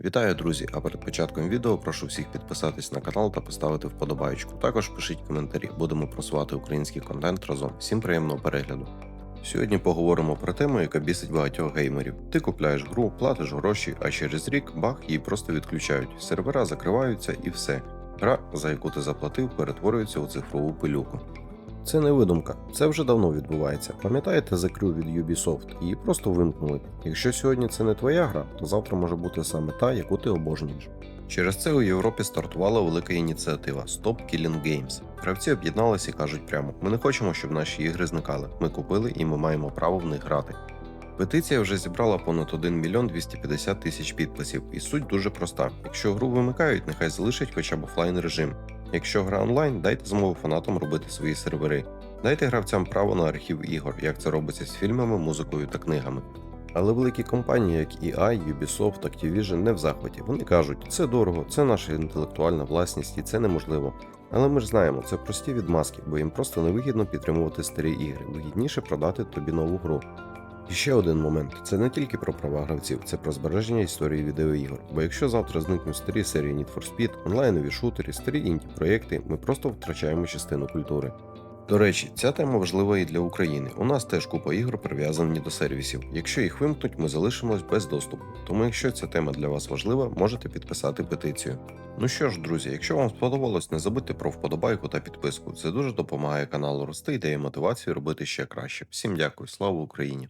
Вітаю, друзі! А перед початком відео прошу всіх підписатись на канал та поставити вподобайку. Також пишіть коментарі, будемо просувати український контент разом. Всім приємного перегляду. Сьогодні поговоримо про тему, яка бісить багатьох геймерів. Ти купляєш гру, платиш гроші, а через рік бах її просто відключають. Сервера закриваються і все. Гра, за яку ти заплатив, перетворюється у цифрову пилюку. Це не видумка, це вже давно відбувається. Пам'ятаєте The Crew від Ubisoft? Її просто вимкнули. Якщо сьогодні це не твоя гра, то завтра може бути саме та, яку ти обожнюєш. Через це у Європі стартувала велика ініціатива Stop Killing Games. Гравці об'єдналися і кажуть прямо: ми не хочемо, щоб наші ігри зникали. Ми купили і ми маємо право в них грати. Петиція вже зібрала понад 1 мільйон 250 тисяч підписів, і суть дуже проста: якщо гру вимикають, нехай залишать хоча б офлайн режим. Якщо гра онлайн, дайте змогу фанатам робити свої сервери. Дайте гравцям право на архів ігор, як це робиться з фільмами, музикою та книгами. Але великі компанії, як EA, Ubisoft, Activision не в захваті. Вони кажуть, це дорого, це наша інтелектуальна власність і це неможливо. Але ми ж знаємо, це прості відмазки, бо їм просто невигідно підтримувати старі ігри, вигідніше продати тобі нову гру. І ще один момент: це не тільки про права гравців, це про збереження історії відеоігор. Бо якщо завтра зникнуть старі серії Need for Speed, онлайнові шутери, старі інді проєкти, ми просто втрачаємо частину культури. До речі, ця тема важлива і для України. У нас теж купа ігор прив'язані до сервісів. Якщо їх вимкнуть, ми залишимось без доступу. Тому, якщо ця тема для вас важлива, можете підписати петицію. Ну що ж, друзі, якщо вам сподобалось, не забудьте про вподобайку та підписку. Це дуже допомагає каналу рости і дає мотивацію робити ще краще. Всім дякую, слава Україні!